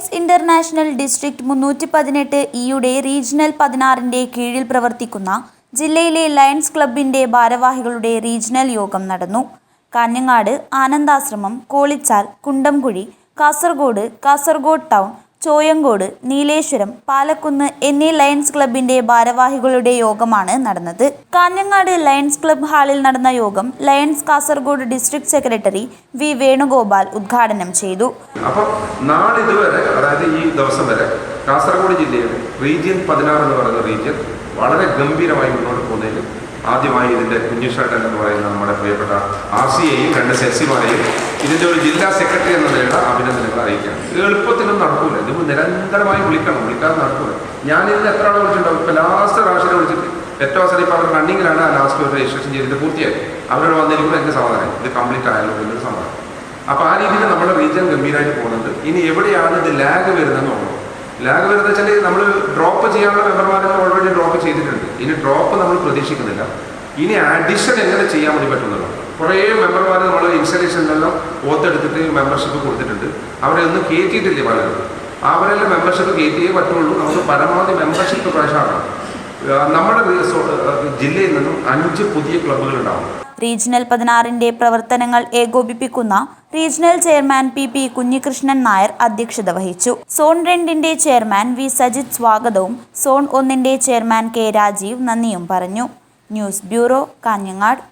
Lions international district മുന്നൂറ്റി പതിനെട്ട് ഇയുടെ റീജിയണൽ പതിനാറിന്റെ കീഴിൽ പ്രവർത്തിക്കുന്ന ജില്ലയിലെ ലയൺസ് ക്ലബിന്റെ ഭാരവാഹികളുടെ റീജിയണൽ യോഗം നടന്നു. കാഞ്ഞങ്ങാട് ആനന്ദാശ്രമം കോളിച്ചാൽ കുണ്ടംകുഴി കാസർഗോഡ് കാസർഗോഡ് ടൗൺ ചോയങ്കോട് നീലേശ്വരം പാലക്കുന്ന് എന്നീ ലയൺസ് ക്ലബിന്റെ ഭാരവാഹികളുടെ യോഗമാണ് നടന്നത്. കാഞ്ഞങ്ങാട് ലയൺസ് ക്ലബ് ഹാളിൽ നടന്ന യോഗം Lions Kasaragod district secretary V Venugopal ഉദ്ഘാടനം ചെയ്തു. അപ്പോൾ നാളിതുവരെ അതായത് ഈ ദിവസം വരെ കാസർഗോഡ് ജില്ലയിൽ റീജിയൻ പതിനാറ് എന്ന് പറയുന്ന റീജിയൻ വളരെ ഗംഭീരമായി മുന്നോട്ട് പോകുന്നതിൽ ആദ്യമായി ഇതിന്റെ കുഞ്ഞുഷേട്ടൻ എന്ന് പറയുന്ന നമ്മുടെ പ്രിയപ്പെട്ട ആർ സി എയും രണ്ട് സെസിമാരെയും ഇതിന്റെ ഒരു ജില്ലാ സെക്രട്ടറി എന്ന നിലയുടെ എളുപ്പത്തിൽ ഇത് എളുപ്പത്തിനും നടക്കൂല. ഇത് നിരന്തരമായി വിളിക്കണം. വിളിക്കാതെ നടക്കൂല. ഞാൻ ഇതിൽ എത്ര ആളെ വിളിച്ചിട്ടുണ്ടാവും? ഇപ്പം ലാസ്റ്റ് പ്രാവശ്യം വിളിച്ചിട്ട്. ഏറ്റവും അവസരം ഇപ്പം അവർ റണ്ണിങ്ങിലാണ് ലാസ്റ്റ് ഒരു രജിസ്ട്രേഷൻ ചെയ്തിട്ട് പൂർത്തിയായി. അവരോട് വന്നിരിക്കുമ്പോൾ എനിക്ക് സമാധാനം. ഇത് കംപ്ലീറ്റ് ആയാലും എന്നൊരു സമാധാനം. അപ്പോൾ ആ രീതിയിൽ നമ്മുടെ റീജിയൻ ഗംഭീരമായിട്ട് പോകുന്നുണ്ട്. ഇനി എവിടെയാണ് ഇത് ലാഗ് വരുന്നതെന്ന് നോക്കണം. ലാഗ് വരുന്നത് വെച്ചാൽ നമ്മൾ ഡ്രോപ്പ് ചെയ്യാനുള്ള മെമ്പർമാരെല്ലാം ഓൾറെഡി ഡ്രോപ്പ് ചെയ്തിട്ടുണ്ട്. ഇനി ഡ്രോപ്പ് നമ്മൾ പ്രതീക്ഷിക്കുന്നില്ല. ഇനി അഡിഷൻ എങ്ങനെ ചെയ്യാൻ വേണ്ടി പറ്റുന്നതാണ് കുറേ മെമ്പർമാർ നമ്മൾ ഇൻസ്റ്റലേഷനിലെല്ലാം ഓത്തെടുത്തിട്ട് മെമ്പർഷിപ്പ് കൊടുത്തിട്ടുണ്ട്. അവരെ ഒന്നും കയറ്റിയിട്ടില്ല പലരും? അവരെല്ലാം മെമ്പർഷിപ്പ് കയറ്റിയേ പറ്റുള്ളൂ. നമുക്ക് പരമാവധി മെമ്പർഷിപ്പ് പ്രശ്നമാണ്. നമ്മുടെ ജില്ലയിൽ നിന്നും അഞ്ച് പുതിയ ക്ലബ്ബുകൾ ഉണ്ടാവും. റീജിയണൽ പതിനാറിന്റെ പ്രവർത്തനങ്ങൾ ഏകോപിപ്പിക്കുന്ന regional chairman P P Kunhikrishnan Nair അധ്യക്ഷത വഹിച്ചു. സോൺ രണ്ടിന്റെ ചെയർമാൻ വി സജിത് സ്വാഗതവും സോൺ ഒന്നിന്റെ ചെയർമാൻ കെ രാജീവ് നന്ദിയും പറഞ്ഞു. News bureau Kanhangad.